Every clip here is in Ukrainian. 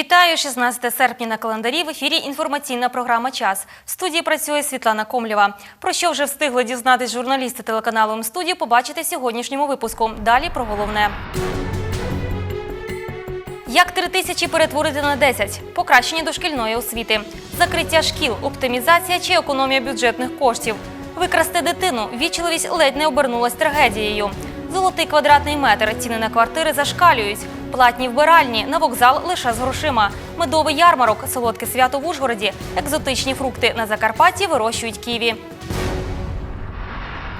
Вітаю 16 серпня на календарі. В ефірі інформаційна програма Час. В студії працює Світлана Комлєва. Про що вже встигли дізнатись журналісти телеканалу М-студіо, побачите в сьогоднішньому випуску. Далі про головне. Як три тисячі перетворити на 10? Покращення дошкільної освіти, закриття шкіл, оптимізація чи економія бюджетних коштів. Викрасти дитину, вічливість ледь не обернулась трагедією. Золотий квадратний метр, ціни на квартири зашкалюють. Платні вбиральні, на вокзал лише з грошима. Медовий ярмарок, солодке свято в Ужгороді, екзотичні фрукти на Закарпатті вирощують ківі.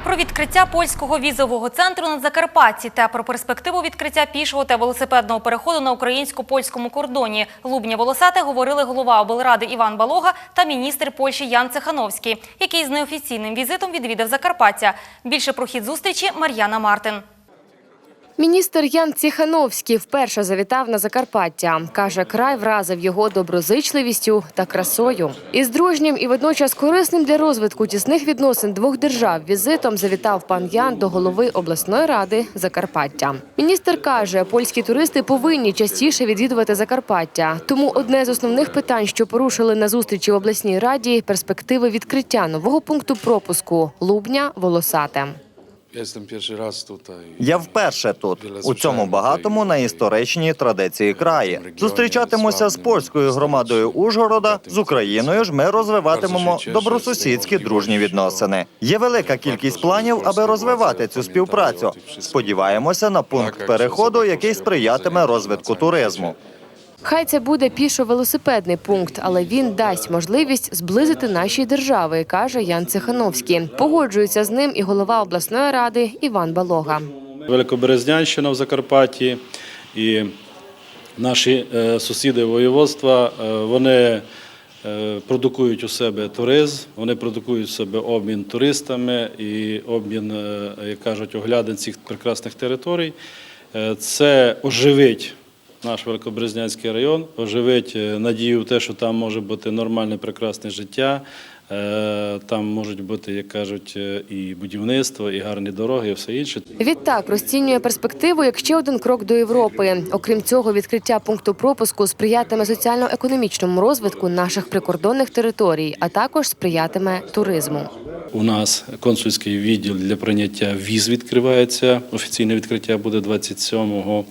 Про відкриття польського візового центру на Закарпатті та про перспективу відкриття пішого та велосипедного переходу на українсько-польському кордоні Лубня Волосате говорили голова облради Іван Балога та міністр Польщі Ян Цехановський, який з неофіційним візитом відвідав Закарпаття. Більше про хід зустрічі Мар'яна Мартин. Міністр Ян Ціхановський вперше завітав на Закарпаття. Каже, край вразив його доброзичливістю та красою. Із дружнім і водночас корисним для розвитку тісних відносин двох держав візитом завітав пан Ян до голови обласної ради Закарпаття. Міністр каже, польські туристи повинні частіше відвідувати Закарпаття. Тому одне з основних питань, що порушили на зустрічі в обласній раді, перспективи відкриття нового пункту пропуску Лубня Волосате. Я вперше тут, у цьому багатому на історичній традиції краї. Зустрічатимуся з польською громадою Ужгорода, з Україною ж ми розвиватимемо добросусідські дружні відносини. Є велика кількість планів, аби розвивати цю співпрацю. Сподіваємося на пункт переходу, який сприятиме розвитку туризму. Хай це буде пішо-велосипедний пункт, але він дасть можливість зблизити наші держави, каже Ян Цехановський. Погоджується з ним і голова обласної ради Іван Балога. Великоберезнянщина в Закарпатті і наші е, сусіди воєводства, е, вони е, продукують у себе туризм, вони продукують у себе обмін туристами і обмін, як кажуть, оглядин цих прекрасних територій. Це оживить наш Великобрезнянський район, оживить е, надію в те, що там може бути нормальне, прекрасне життя. Е, Там можуть бути, як кажуть, е, і будівництво, і гарні дороги, і все інше. Відтак розцінює перспективу як ще один крок до Європи. Окрім цього, відкриття пункту пропуску сприятиме соціально-економічному розвитку наших прикордонних територій, а також сприятиме туризму. У нас консульський відділ для прийняття віз відкривається. Офіційне відкриття буде 27-го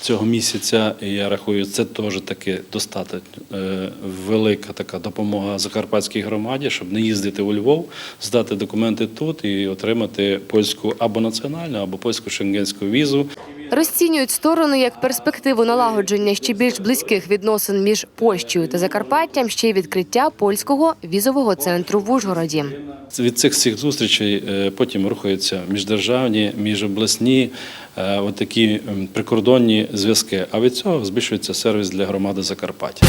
цього місяця. І я рахую, це теж таки достатньо е, велика така допомога закарпатській громаді, щоб не їздити у Львов, здати документи тут і отримати польську або національну, або польську шенгенську візу. Розцінюють сторони як перспективу налагодження ще більш близьких відносин між Польщею та Закарпаттям ще й відкриття польського візового центру в Ужгороді. Від цих всіх зустрічей е, потім рухаються міждержавні, міжобласні, е, отакі прикордонні зв'язки. А від цього збільшується сервіс для громади Закарпаття.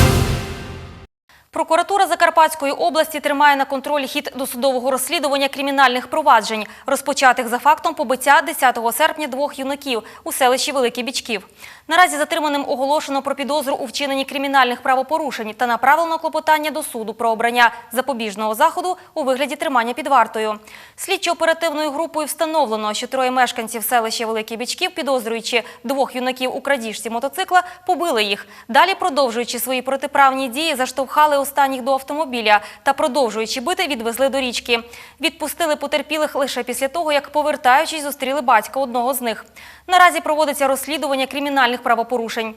Прокуратура Закарпатської області тримає на контролі хід досудового розслідування кримінальних проваджень, розпочатих за фактом побиття 10 серпня двох юнаків у селищі Великий Бічків. Наразі затриманим оголошено про підозру у вчиненні кримінальних правопорушень та направлено клопотання до суду про обрання запобіжного заходу у вигляді тримання під вартою. Слідчо-оперативною групою встановлено, що троє мешканців селища Великий Бічків, підозрюючи двох юнаків у крадіжці мотоцикла, побили їх. Далі, продовжуючи свої протиправні дії, заштовхали останніх до автомобіля та, продовжуючи бити, відвезли до річки. Відпустили потерпілих лише після того, як повертаючись, зустріли батька одного з них. Наразі проводиться розслідування кримінальних правопорушень.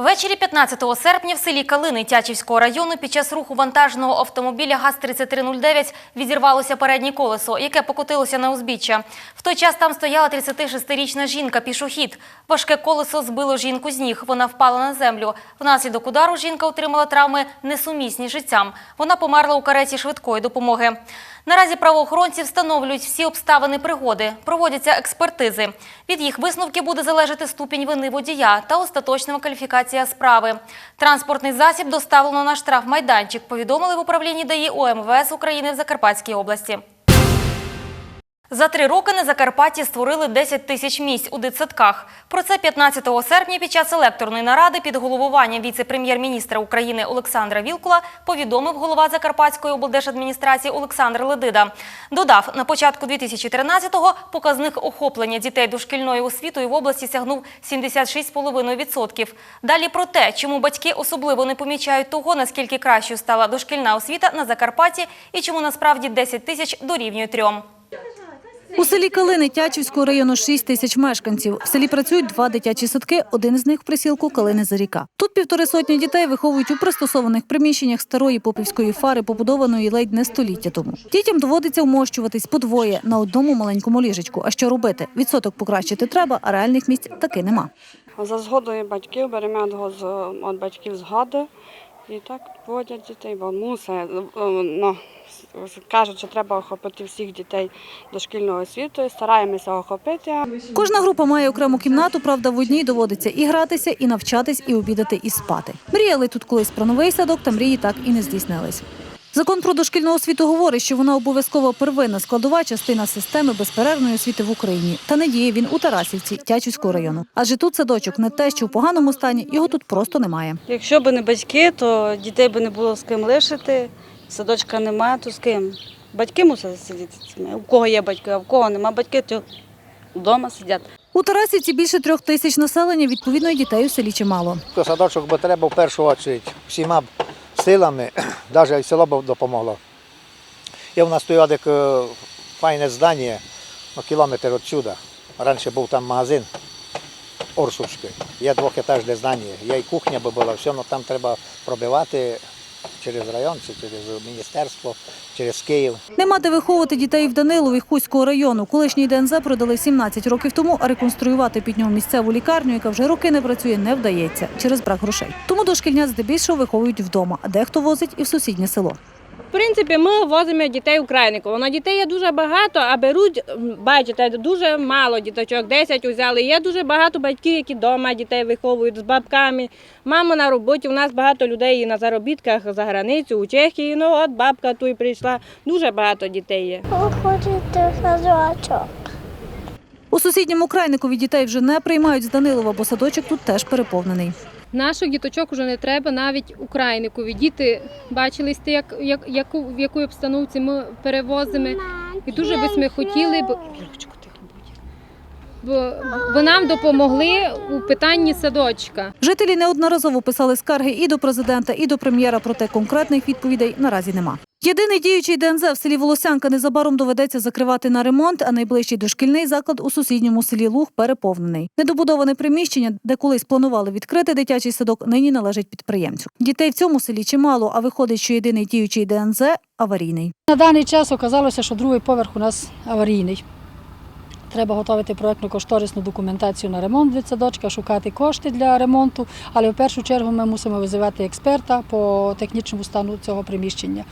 Ввечері 15 серпня в селі Калини Тячівського району під час руху вантажного автомобіля ГАЗ-3309 відірвалося переднє колесо, яке покотилося на узбіччя. В той час там стояла 36-річна жінка-пішохід. Важке колесо збило жінку з ніг. Вона впала на землю. Внаслідок удару жінка отримала травми несумісні життям. Вона померла у кареті швидкої допомоги. Наразі правоохоронці встановлюють всі обставини пригоди, проводяться експертизи. Від їх висновки буде залежати ступінь вини водія та остаточна кваліфікація справи. Транспортний засіб доставлено на штрафмайданчик, повідомили в управлінні ДАІ ОМВС України в Закарпатській області. За три роки на Закарпатті створили 10 тисяч місць у дитсадках. Про це 15 серпня під час електорної наради під головуванням віце-прем'єр-міністра України Олександра Вілкула повідомив голова Закарпатської облдержадміністрації Олександр Ледида. Додав, на початку 2013-го показник охоплення дітей дошкільною освітою в області сягнув 76,5%. Далі про те, чому батьки особливо не помічають того, наскільки кращою стала дошкільна освіта на Закарпатті і чому насправді 10 тисяч дорівнює трьом. У селі Калини Тячівського району 6 тисяч мешканців. В селі працюють два дитячі садки, один з них в присілку Калини Заріка. Тут півтори сотні дітей виховують у пристосованих приміщеннях старої попівської фари, побудованої ледь не століття тому. Дітям доводиться вмощуватись подвоє на одному маленькому ліжечку. А що робити? Відсоток покращити треба, а реальних місць таки нема. За згодою батьків беремо від, батьків згоди і так водять дітей, бо мусить. е, кажуть, що треба охопити всіх дітей дошкільною освітою, стараємося охопити. Кожна група має окрему кімнату, правда, в одній доводиться і гратися, і навчатись, і обідати, і спати. Мріяли тут колись про новий садок, та мрії так і не здійснились. Закон про дошкільну освіту говорить, що вона обов'язково первинна складова частина системи безперервної освіти в Україні. Та не діє він у Тарасівці, Тячівського району. Адже тут садочок не те, що в поганому стані, його тут просто немає. Якщо б не батьки, то дітей би не було з ким лишити. Садочка немає, то з ким? Батьки мусять сидіти. цими. У кого є батьки, а в кого немає батьки, то вдома сидять. У Тарасівці більше трьох тисяч населення, відповідно, і дітей у селі чимало. Садочок би треба в першу чергу всіма силами, навіть село б допомогло. І в нас стоїть як е, файне здання, ну, кілометр відсюди. Раніше був там магазин Орсовський. Є двохетажне здання, є і кухня би була, все, але там треба пробивати через район, чи через міністерство, через Київ. Нема де виховувати дітей в Данилові Хуського району. Колишній ДНЗ продали 17 років тому, а реконструювати під нього місцеву лікарню, яка вже роки не працює, не вдається через брак грошей. Тому дошкільнят здебільшого виховують вдома, а дехто возить і в сусіднє село. В принципі, ми возимо дітей в Крайниково. На дітей є дуже багато, а беруть, бачите, дуже мало діточок, 10 взяли. Є дуже багато батьків, які вдома дітей виховують з бабками. Мама на роботі, у нас багато людей і на заробітках за границю, у Чехії. Ну от бабка тут прийшла. Дуже багато дітей є. В садочок. У сусідньому крайникові дітей вже не приймають з Данилова, бо садочок тут теж переповнений. Наших діточок вже не треба навіть Україникові. Діти бачили, як, як, яку, в якій обстановці ми перевозимо. І дуже би ми хотіли, будь. Бо, нам допомогли у питанні садочка. Жителі неодноразово писали скарги і до президента, і до прем'єра, проте конкретних відповідей наразі нема. Єдиний діючий ДНЗ в селі Волосянка незабаром доведеться закривати на ремонт, а найближчий дошкільний заклад у сусідньому селі Луг переповнений. Недобудоване приміщення, де колись планували відкрити дитячий садок, нині належить підприємцю. Дітей в цьому селі чимало, а виходить, що єдиний діючий ДНЗ аварійний. На даний час оказалося, що другий поверх у нас аварійний. Треба готувати проєктно-кошторисну документацію на ремонт дитсадочка, шукати кошти для ремонту, але в першу чергу ми мусимо визивати експерта по технічному стану цього приміщення.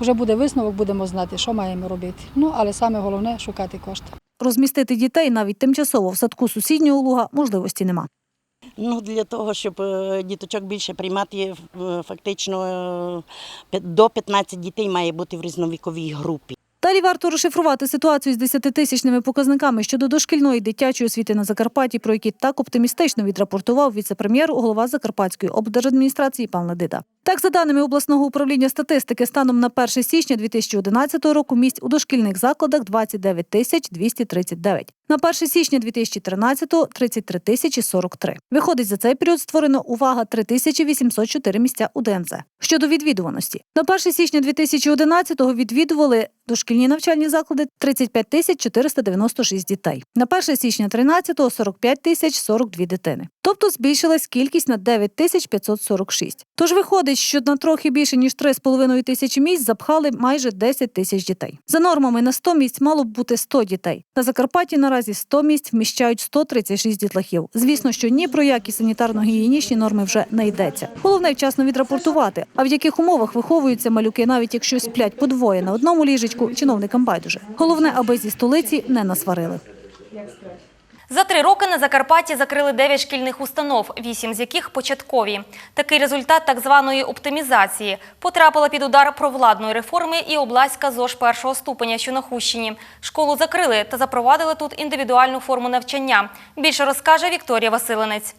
Вже буде висновок, будемо знати, що маємо робити. Ну, але саме головне шукати кошти. Розмістити дітей навіть тимчасово в садку сусіднього луга можливості нема. Ну, для того, щоб е, діточок більше приймати, е, фактично е, до 15 дітей має бути в різновіковій групі. Далі варто розшифрувати ситуацію з 10-тисячними показниками щодо дошкільної дитячої освіти на Закарпатті, про які так оптимістично відрапортував віце-прем'єр, голова Закарпатської облдержадміністрації пан Ледида. Так, за даними обласного управління статистики, станом на 1 січня 2011 року місць у дошкільних закладах 29 тисяч 239. На 1 січня 2013 – 33 тисячі 43. Виходить, за цей період створено, увага, 3 тисячі 804 місця у ДНЗ. Щодо відвідуваності. На 1 січня 2011-го відвідували дошкільні навчальні заклади 35 тисяч 496 дітей. На 1 січня 13-го – 45 тисяч 42 дитини. Тобто збільшилась кількість на 9 тисяч 546. Тож виходить, що на трохи більше ніж 3,5 тисячі місць запхали майже 10 тисяч дітей. За нормами на 100 місць мало б бути 100 дітей. На Закарпатті наразі 100 місць вміщають 136 дітлахів. Звісно, що ні про які санітарно-гігієнічні норми вже не йдеться. Головне вчасно відрапортувати, а в яких умовах виховуються малюки, навіть якщо сплять по двоє на одному ліжечку, чиновникам байдуже. Головне, аби зі столиці не насварили. За три роки на Закарпатті закрили 9 шкільних установ, 8 з яких початкові. Такий результат так званої оптимізації. Потрапила під удар провладної реформи і обласька ЗОЖ першого ступеня, що на Хущині. Школу закрили та запровадили тут індивідуальну форму навчання. Більше розкаже Вікторія Василинець.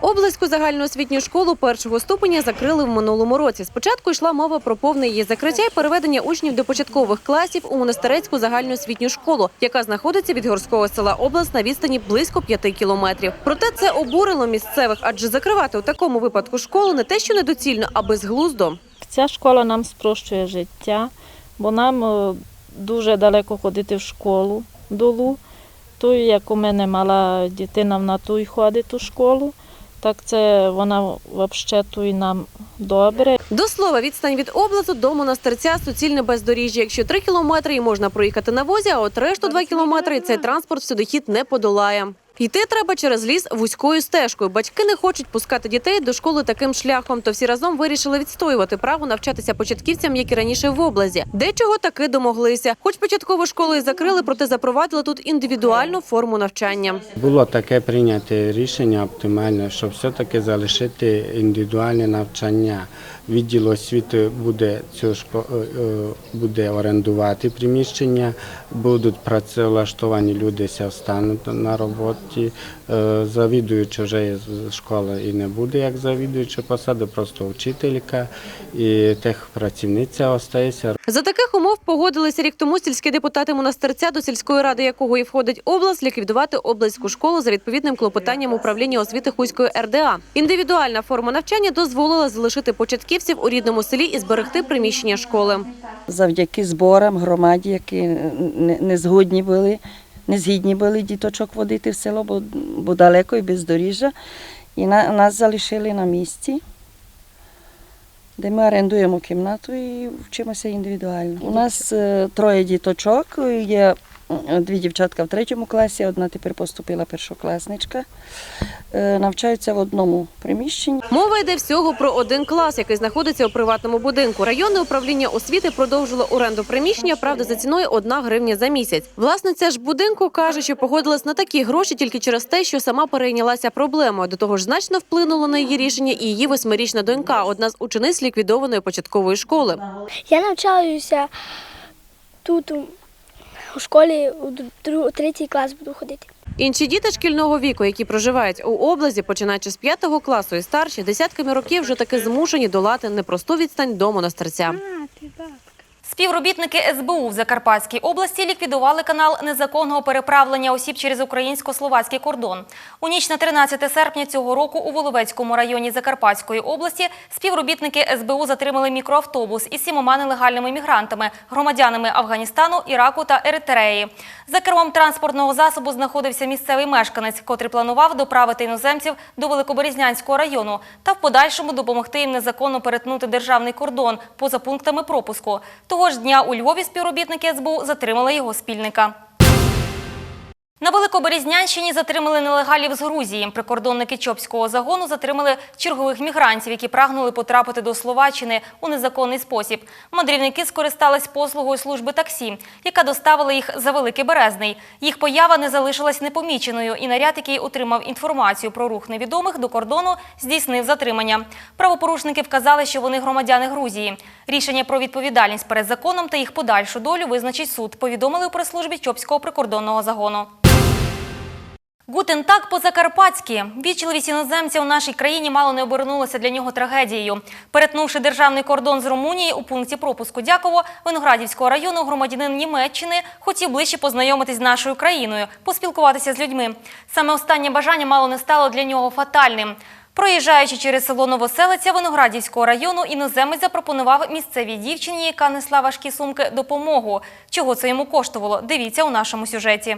Облаську загальноосвітню школу першого ступеня закрили в минулому році. Спочатку йшла мова про повне її закриття і переведення учнів до початкових класів у монастирецьку загальноосвітню школу, яка знаходиться від горського села Область на відстані близько п'яти кілометрів. Проте це обурило місцевих, адже закривати у такому випадку школу не те, що недоцільно, а безглуздо. Ця школа нам спрощує життя, бо нам е, дуже далеко ходити в школу долу. То, як у мене мала дитина, вона ту й ходить у школу, так це вона взагалі нам добре. До слова, відстань від облазу до монастирця суцільне бездоріжжя. Якщо три кілометри і можна проїхати на возі, а от решту два кілометри цей транспорт сюдохід не подолає. Йти треба через ліс вузькою стежкою. Батьки не хочуть пускати дітей до школи таким шляхом, то всі разом вирішили відстоювати право навчатися початківцям, як і раніше в облазі. Дечого таки домоглися. Хоч початкову школу і закрили, проте запровадили тут індивідуальну форму навчання. Було таке прийняте рішення оптимальне, щоб все-таки залишити індивідуальне навчання. Відділ освіти буде цю е, е, буде орендувати приміщення, будуть працевлаштовані люди, ся встануть на роботі. Е, Завідуючи вже з школи і не буде як завідуюча посада, просто вчителька і техпрацівниця остається За таких умов погодилися рік тому сільські депутати монастирця, до сільської ради якого і входить область, ліквідувати облаську школу за відповідним клопотанням управління освіти Хуської РДА. Індивідуальна форма навчання дозволила залишити початківців у рідному селі і зберегти приміщення школи. завдяки зборам громаді, які не, не згодні були, не згідні були діточок водити в село, бо, бо далеко і бездоріжжя. І на, нас залишили на місці, де ми орендуємо кімнату і вчимося індивідуально. У нас е, троє діточок, є дві дівчатка в третьому класі, одна тепер поступила першокласничка. Е, Навчаються в одному приміщенні. Мова йде всього про один клас, який знаходиться у приватному будинку. Районне управління освіти продовжило оренду приміщення, правда, за ціною 1 гривня за місяць. Власниця ж будинку каже, що погодилась на такі гроші тільки через те, що сама перейнялася проблемою. До того ж, значно вплинуло на її рішення і її восьмирічна донька, одна з учениць ліквідованої початкової школи. Я навчаюся тут у- школі у третій клас буду ходити. Інші діти шкільного віку, які проживають у облазі, починаючи з п'ятого класу і старші, десятками років вже таки змушені долати непросту відстань до монастирця. Співробітники СБУ в Закарпатській області ліквідували канал незаконного переправлення осіб через українсько-словацький кордон. У ніч на 13 серпня цього року у Воловецькому районі Закарпатської області співробітники СБУ затримали мікроавтобус із сімома нелегальними мігрантами, громадянами Афганістану, Іраку та Еритреї. За кермом транспортного засобу знаходився місцевий мешканець, котрий планував доправити іноземців до Великоберезнянського району та в подальшому допомогти їм незаконно перетнути державний кордон поза пунктами пропуску. Того ж дня у Львові співробітники СБУ затримали його спільника. На Великоберезнянщині затримали нелегалів з Грузії. Прикордонники Чопського загону затримали чергових мігрантів, які прагнули потрапити до Словаччини у незаконний спосіб. Мандрівники скористались послугою служби таксі, яка доставила їх за Великий Березний. Їх поява не залишилась непоміченою, і наряд, який отримав інформацію про рух невідомих до кордону, здійснив затримання. Правопорушники вказали, що вони громадяни Грузії. Рішення про відповідальність перед законом та їх подальшу долю визначить суд, повідомили у прес-службі Чопського прикордонного загону. Гутен так по-закарпатськи. Вічливість іноземця у нашій країні мало не обернулася для нього трагедією. Перетнувши державний кордон з Румунії у пункті пропуску Дяково Виноградівського району, громадянин Німеччини хотів ближче познайомитись з нашою країною, поспілкуватися з людьми. Саме останнє бажання мало не стало для нього фатальним. Проїжджаючи через село Новоселиця Виноградівського району, іноземець запропонував місцевій дівчині, яка несла важкі сумки, допомогу. Чого це йому коштувало? Дивіться у нашому сюжеті.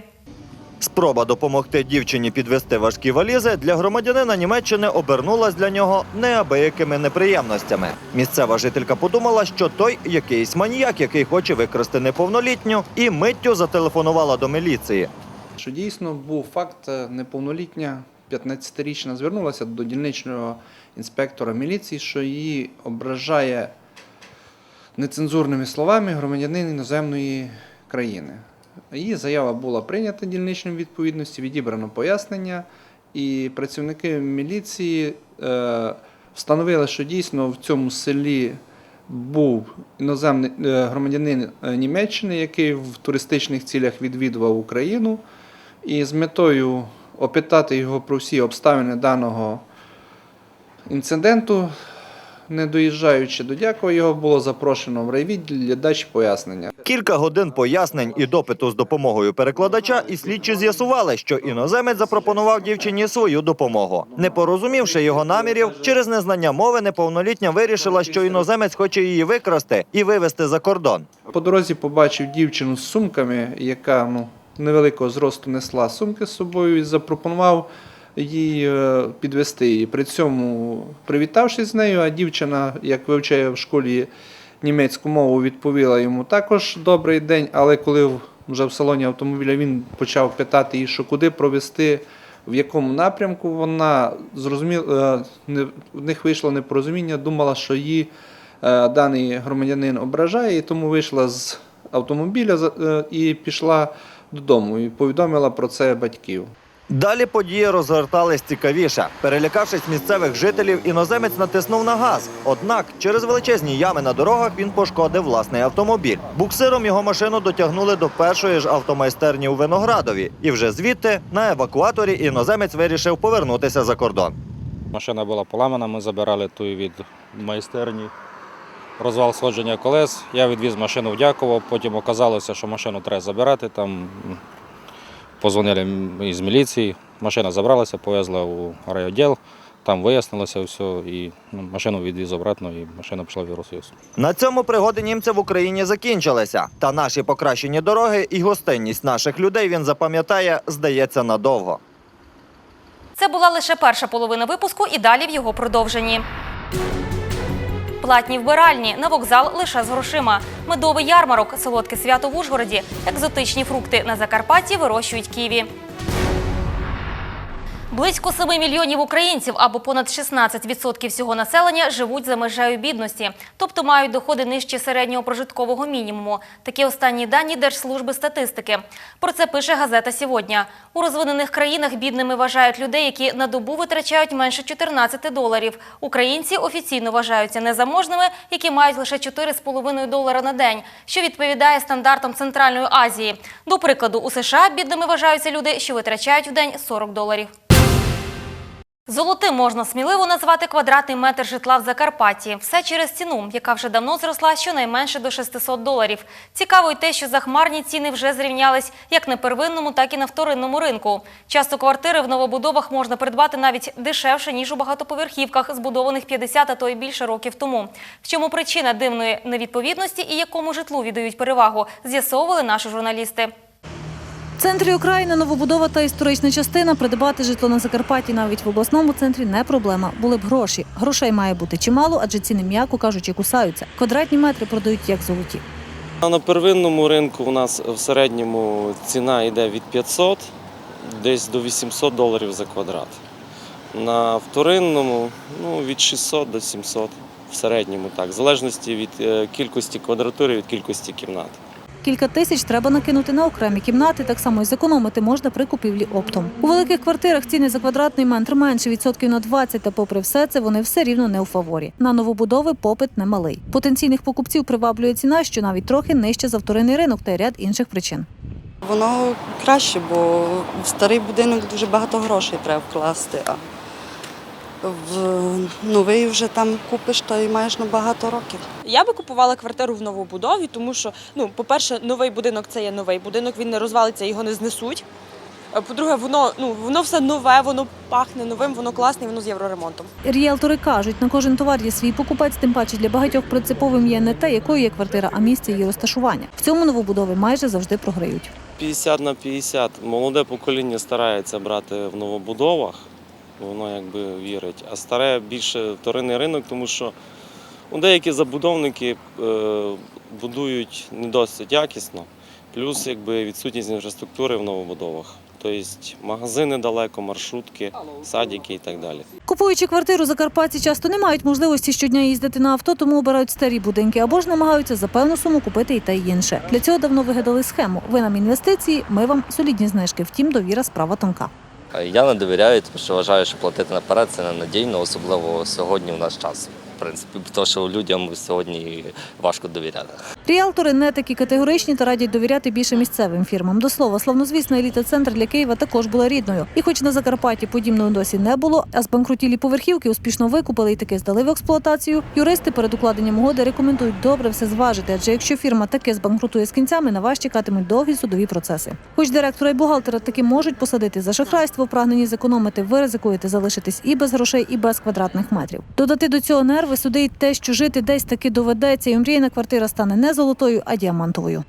Спроба допомогти дівчині підвести важкі валізи для громадянина Німеччини обернулась для нього неабиякими неприємностями. Місцева жителька подумала, що той якийсь маніяк, який хоче викрасти неповнолітню, і миттю зателефонувала до міліції. Що дійсно був факт е, неповнолітня 15-річна звернулася до дільничного інспектора міліції, що її ображає нецензурними словами громадянин іноземної країни. Її заява була прийнята дільничним відповідності, відібрано пояснення, і працівники міліції е, встановили, що дійсно в цьому селі був іноземний е, громадянин е, Німеччини, який в туристичних цілях відвідував Україну, і з метою опитати його про всі обставини даного інциденту, не доїжджаючи до Дякова, його було запрошено в райвідділ для дачі пояснення. Кілька годин пояснень і допиту з допомогою перекладача, і слідчі з'ясували, що іноземець запропонував дівчині свою допомогу. Не порозумівши його намірів, через незнання мови неповнолітня вирішила, що іноземець хоче її викрасти і вивезти за кордон. По дорозі побачив дівчину з сумками, яка ну, невеликого зросту несла сумки з собою і запропонував їй е, підвести її. При цьому привітавшись з нею, а дівчина, як вивчає в школі німецьку мову, відповіла йому також добрий день, але коли вже в салоні автомобіля він почав питати її, що куди провести, в якому напрямку, вона зрозуміла, не, в них вийшло непорозуміння, думала, що її е, даний громадянин ображає, і тому вийшла з автомобіля е, і пішла додому і повідомила про це батьків. Далі події розгортались цікавіше. Перелякавшись місцевих жителів, іноземець натиснув на газ. Однак через величезні ями на дорогах він пошкодив власний автомобіль. Буксиром його машину дотягнули до першої ж автомайстерні у Виноградові. І вже звідти на евакуаторі іноземець вирішив повернутися за кордон. Машина була поламана, ми забирали ту від майстерні. Розвал сходження колес. Я відвіз машину в Дяково, потім оказалося, що машину треба забирати. Там позвонили із міліції, машина забралася, повезла у райвідділ, там вияснилося все, і ну, машину відвіз обратно, і машина пішла в Євросоюз. На цьому пригоди німця в Україні закінчилися. Та наші покращені дороги і гостинність наших людей він запам'ятає, здається, надовго. Це була лише перша половина випуску і далі в його продовженні. Платні вбиральні на вокзал лише з грошима. Медовий ярмарок, солодке свято в Ужгороді, екзотичні фрукти на Закарпатті вирощують ківі. Близько 7 мільйонів українців або понад 16% всього населення живуть за межею бідності, тобто мають доходи нижче середнього прожиткового мінімуму. Такі останні дані Держслужби статистики. Про це пише газета «Сьогодні». У розвинених країнах бідними вважають людей, які на добу витрачають менше 14 доларів. Українці офіційно вважаються незаможними, які мають лише 4,5 долара на день, що відповідає стандартам Центральної Азії. До прикладу, у США бідними вважаються люди, що витрачають в день 40 доларів. Золотим можна сміливо назвати квадратний метр житла в Закарпатті. Все через ціну, яка вже давно зросла щонайменше до 600 доларів. Цікаво й те, що захмарні ціни вже зрівнялись як на первинному, так і на вторинному ринку. Часто квартири в новобудовах можна придбати навіть дешевше, ніж у багатоповерхівках, збудованих 50, а то й більше років тому. В чому причина дивної невідповідності і якому житлу віддають перевагу, з'ясовували наші журналісти. В центрі України новобудова та історична частина. Придбати житло на Закарпатті навіть в обласному центрі не проблема. Були б гроші. Грошей має бути чимало, адже ціни, м'яко кажучи, кусаються. Квадратні метри продають як золоті. На первинному ринку у нас в середньому ціна йде від 500 десь до 800 доларів за квадрат. На вторинному ну, від 600 до 700 в середньому, так, в залежності від е, кількості квадратури, від кількості кімнат. Кілька тисяч треба накинути на окремі кімнати, так само й зекономити можна при купівлі оптом. У великих квартирах ціни за квадратний метр менше відсотків на 20, та попри все це вони все рівно не у фаворі. На новобудови попит немалий. Потенційних покупців приваблює ціна, що навіть трохи нижче за вторинний ринок та ряд інших причин. Воно краще, бо в старий будинок дуже багато грошей треба вкласти, в новий вже там купиш та й маєш на багато років. Я би купувала квартиру в новобудові, тому що, ну, по-перше, новий будинок це є новий будинок, він не розвалиться, його не знесуть. Е, По-друге, воно, ну, воно все нове, воно пахне новим, воно класне, воно з євроремонтом. Ріелтори кажуть, на кожен товар є свій покупець, тим паче для багатьох принциповим є не те, якою є квартира, а місце її розташування. В цьому новобудови майже завжди програють. 50 на 50. Молоде покоління старається брати в новобудовах, воно якби вірить. А старе більше вторинний ринок, тому що ну, деякі забудовники е, будують не досить якісно, плюс якби відсутність інфраструктури в новобудовах. тобто магазини далеко, маршрутки, садики і так далі. Купуючи квартиру, закарпатці часто не мають можливості щодня їздити на авто, тому обирають старі будинки або ж намагаються за певну суму купити і те й інше. Для цього давно вигадали схему. Ви нам інвестиції, ми вам солідні знижки. Втім, довіра справа тонка. Я не довіряю, тому що вважаю, що платити наперед це ненадійно, особливо сьогодні в наш час. В принципі, тому що людям сьогодні важко довіряти. Ріалтори не такі категоричні та радять довіряти більше місцевим фірмам. До слова, славнозвісна еліта центр для Києва також була рідною. І хоч на Закарпатті подібного досі не було, а збанкрутілі поверхівки успішно викупили і таки здали в експлуатацію. Юристи перед укладенням угоди рекомендують добре все зважити, адже якщо фірма таки збанкрутує з кінцями, на вас чекатимуть довгі судові процеси. Хоч директора і бухгалтера таки можуть посадити за шахрайство, в прагненні зекономити, ви ризикуєте залишитись і без грошей, і без квадратних метрів. Додати до цього нерви, суди й те, що жити десь таки доведеться, і омріяна квартира стане не золотою, а діамантовою.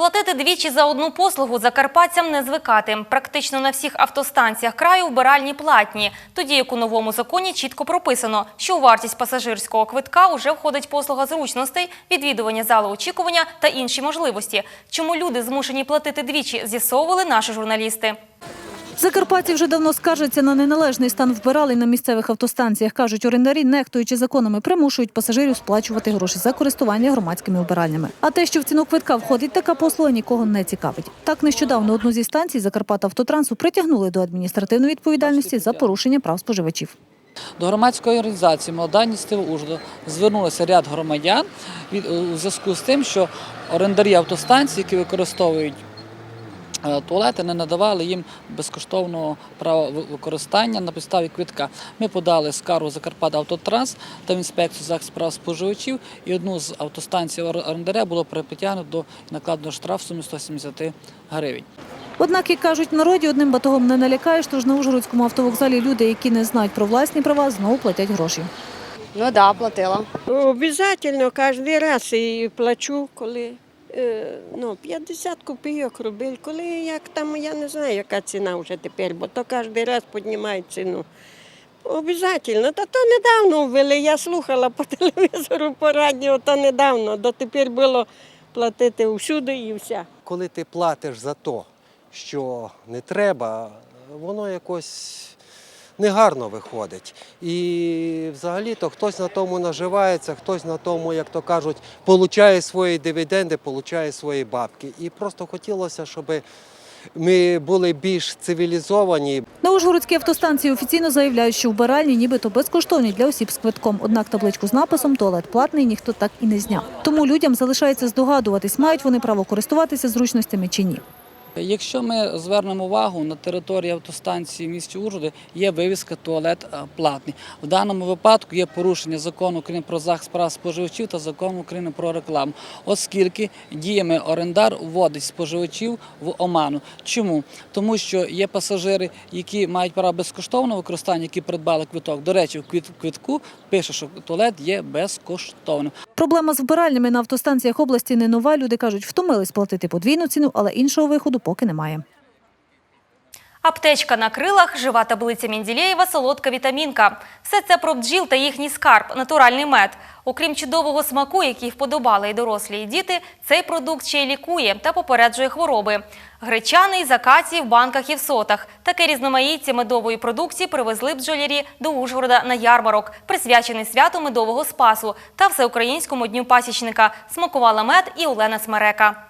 Платити двічі за одну послугу закарпатцям не звикати. Практично на всіх автостанціях краю вбиральні платні, тоді як у новому законі чітко прописано, що у вартість пасажирського квитка уже входить послуга зручностей, відвідування зали очікування та інші можливості. Чому люди змушені платити двічі, з'ясовували наші журналісти. Закарпатці вже давно скаржаться на неналежний стан вбиралень на місцевих автостанціях. Кажуть, орендарі, нехтуючи законами, примушують пасажирів сплачувати гроші за користування громадськими вбиральнями. А те, що в ціну квитка входить така послуга, нікого не цікавить. Так нещодавно одну зі станцій Закарпатавтотрансу притягнули до адміністративної відповідальності за порушення прав споживачів. До громадської організації Молода ініціатива Ужгорода звернулося ряд громадян у зв'язку з тим, що орендарі автостанцій, які використовують туалети, не надавали їм безкоштовного права використання на підставі квитка. Ми подали скаргу Закарпат Автотранс та в інспекцію захисту прав споживачів, і одну з автостанцій ор- орендаря було притягнуто до накладеного штрафу сумі 170 гривень. Однак, як кажуть в народі, одним батогом не налякаєш, тож на Ужгородському автовокзалі люди, які не знають про власні права, знову платять гроші. Ну так, да, платила. Обязательно кожен раз і плачу, коли е, ну, 50 копійок робив, коли як там, я не знаю, яка ціна вже тепер, бо то кожен раз піднімають ціну. Обязательно. Та то недавно ввели, я слухала по телевізору, по радіо, то недавно. Дотепер було платити всюди і вся. коли ти платиш за те, що не треба, воно якось негарно виходить. І взагалі-то хтось на тому наживається, хтось на тому, як то кажуть, получає свої дивіденди, получає свої бабки. І просто хотілося, щоб ми були більш цивілізовані. На Ужгородській автостанції офіційно заявляють, що вбиральні нібито безкоштовні для осіб з квитком. Однак табличку з написом «Туалет платний» ніхто так і не зняв. Тому людям залишається здогадуватись, мають вони право користуватися зручностями чи ні. Якщо ми звернемо увагу на території автостанції в місті Ужгороди є вивіска туалет е, платний. В даному випадку є порушення закону України про захист прав споживачів та закону України про рекламу, оскільки діями орендар вводить споживачів в оману. Чому? Тому що є пасажири, які мають право безкоштовного використання, які придбали квиток. До речі, в квитку пише, що туалет є безкоштовним. Проблема з вбиральнями на автостанціях області не нова. Люди кажуть, втомились платити подвійну ціну, але іншого виходу поки немає. Аптечка на крилах, жива таблиця Менділєєва, солодка вітамінка. Все це про бджіл та їхній скарб, натуральний мед. Окрім чудового смаку, який вподобали і дорослі, і діти, цей продукт ще й лікує та попереджує хвороби. Гречаний з акації в банках і в сотах. Таке різноманіття медової продукції привезли бджолярі до Ужгорода на ярмарок, присвячений святу медового спасу та всеукраїнському дню пасічника. Смакувала мед і Олена Смерека.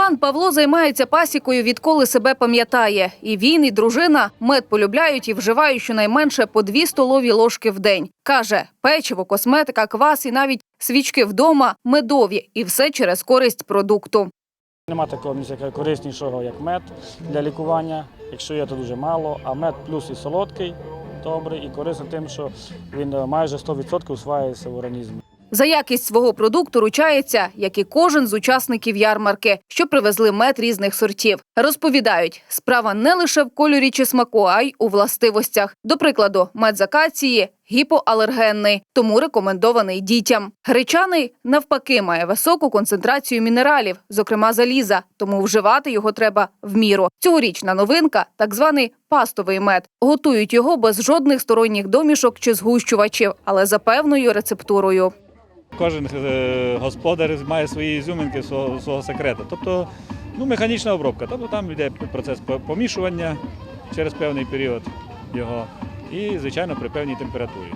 Пан Павло займається пасікою, відколи себе пам'ятає. І він, і дружина мед полюбляють і вживають щонайменше по дві столові ложки в день. Каже, печиво, косметика, квас і навіть свічки вдома медові. І все через користь продукту. Нема такого нічого кориснішого, як мед для лікування. Якщо є, то дуже мало. А мед плюс і солодкий, добрий, і корисний тим, що він е, майже 100% усваюється в організмі. За якість свого продукту ручається, як і кожен з учасників ярмарки, що привезли мед різних сортів. Розповідають, справа не лише в кольорі чи смаку, а й у властивостях. До прикладу, мед з акації гіпоалергенний, тому рекомендований дітям. Гречаний навпаки має високу концентрацію мінералів, зокрема заліза, тому вживати його треба в міру. Цьогорічна новинка так званий пастовий мед. Готують його без жодних сторонніх домішок чи згущувачів, але за певною рецептурою. Кожен е, господар має свої ізюминки свого, свого секрету. Тобто Ну, механічна обробка, тобто там йде процес помішування через певний період його і, звичайно, при певній температурі.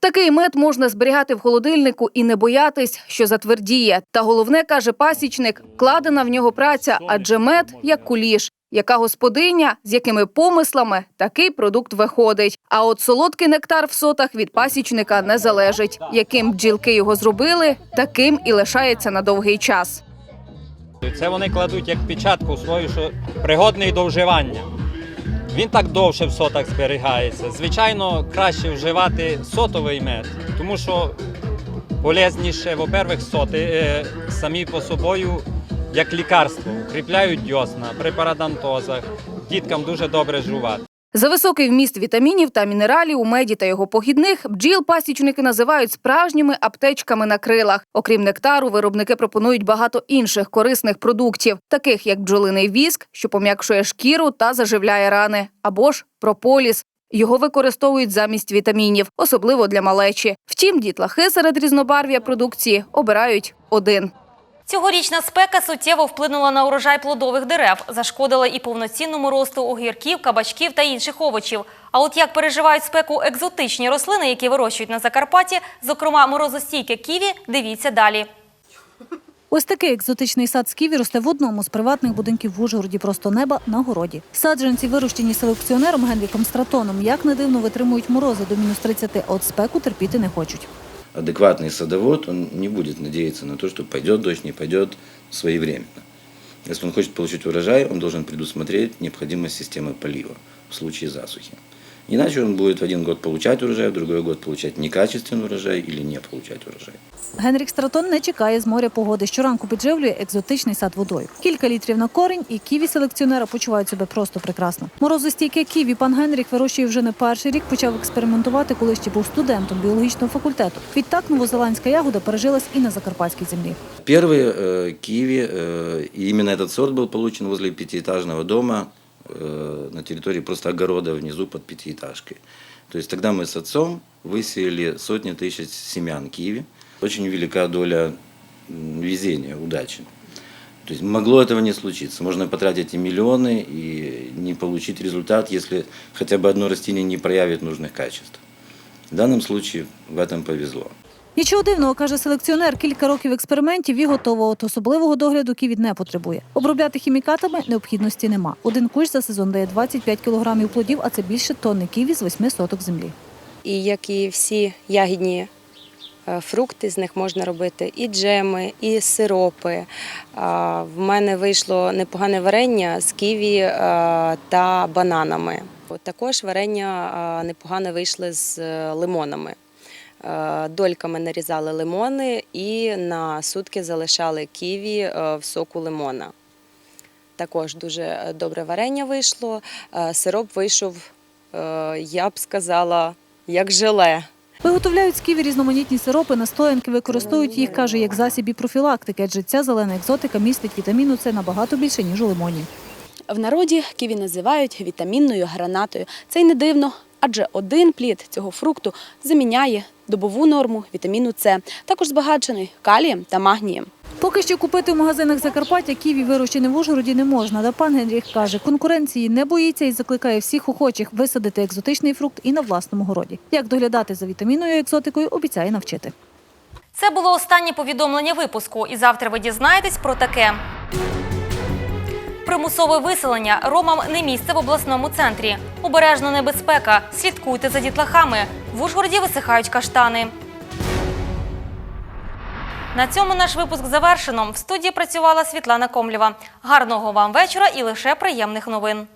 Такий мед можна зберігати в холодильнику і не боятись, що затвердіє. Та головне, каже пасічник, кладена в нього праця, адже мед як куліш. Яка господиня, з якими помислами такий продукт виходить. А от солодкий нектар в сотах від пасічника не залежить. Яким бджілки його зробили, таким і лишається на довгий час. Це вони кладуть як печатку свою, що пригодний до вживання. Він так довше в сотах зберігається. Звичайно, краще вживати сотовий мед, тому що полезніше, во-первых, соти е, самі по собою як лікарство, укріпляють дьосна при парадонтозах. Діткам дуже добре жувати. За високий вміст вітамінів та мінералів у меді та його похідних бджіл пасічники називають справжніми аптечками на крилах. Окрім нектару, виробники пропонують багато інших корисних продуктів, таких як бджолиний віск, що пом'якшує шкіру та заживляє рани, або ж прополіс. Його використовують замість вітамінів, особливо для малечі. Втім, дітлахи серед різнобарв'я продукції обирають один. Цьогорічна спека суттєво вплинула на урожай плодових дерев, зашкодила і повноцінному росту огірків, кабачків та інших овочів. А от як переживають спеку екзотичні рослини, які вирощують на Закарпатті, зокрема морозостійке ківі, дивіться далі. Ось такий екзотичний сад з ківі росте в одному з приватних будинків в Ужгороді просто неба на городі. Саджанці, вирощені селекціонером Генріком Стратоном, як не дивно витримують морози до мінус 30, а от спеку терпіти не хочуть. Адекватный садовод, он не будет надеяться на то, что пойдет дождь, не пойдет своевременно. Если он хочет получить урожай, он должен предусмотреть необходимость системы полива в случае засухи. Иначе он будет в один год получать урожай, в другой год получать некачественный урожай или не получать урожай. Генрік Стратон не чекає з моря погоди. Щоранку підживлює екзотичний сад водою. Кілька літрів на корінь, і ківі селекціонера почувають себе просто прекрасно. Морозостійке ківі пан Генрік вирощує вже не перший рік. Почав експериментувати, коли ще був студентом біологічного факультету. Відтак новозеландська ягода пережилась і на закарпатській землі. Первый э, киви, э, и именно этот сорт был получен возле пятиэтажного дома э, на территории просто огорода внизу под пятиэтажкой. То есть тогда мы с отцом высеяли сотни тысяч семян киви. Очень велика доля везения, удачи. То есть могло этого не случиться. Можно потратить и миллионы и не получить результат, если хотя бы одно растение не проявит нужных качеств. В данном случае в этом повезло. Нічого дивного, каже селекціонер, кілька років експериментів і готово. От особливого догляду ківід не потребує. Обробляти хімікатами необхідності нема. Один кущ за сезон дає 25 кілограмів плодів, а це більше тонни ківі з 8 соток землі. І як і всі ягідні е, фрукти, з них можна робити і джеми, і сиропи. В мене вийшло непогане варення з ківі е, та бананами. От Також варення непогане вийшли з е, лимонами. Е, Дольками нарізали лимони і на сутки залишали ківі е, в соку лимона. Також дуже добре варення вийшло. Сироп вийшов, я б сказала, як желе. Виготовляють з ківі різноманітні сиропи, настоянки, використовують їх, каже, як засіб і профілактики, адже ця зелена екзотика містить вітаміну С набагато більше, ніж у лимоні. В народі ківі називають вітамінною гранатою. Це й не дивно, адже один плід цього фрукту заміняє добову норму вітаміну С, також збагачений калієм та магнієм. Поки що купити в магазинах Закарпаття ківі, вирощене в Ужгороді, не можна. Та пан Генріх каже, конкуренції не боїться і закликає всіх охочих висадити екзотичний фрукт і на власному городі. Як доглядати за вітамінною екзотикою, обіцяє навчити. Це було останнє повідомлення випуску. І завтра ви дізнаєтесь про таке. Примусове виселення ромам не місце в обласному центрі. Обережна небезпека. Слідкуйте за дітлахами. В Ужгороді висихають каштани. На цьому наш випуск завершено. В студії працювала Світлана Комлєва. Гарного вам вечора і лише приємних новин.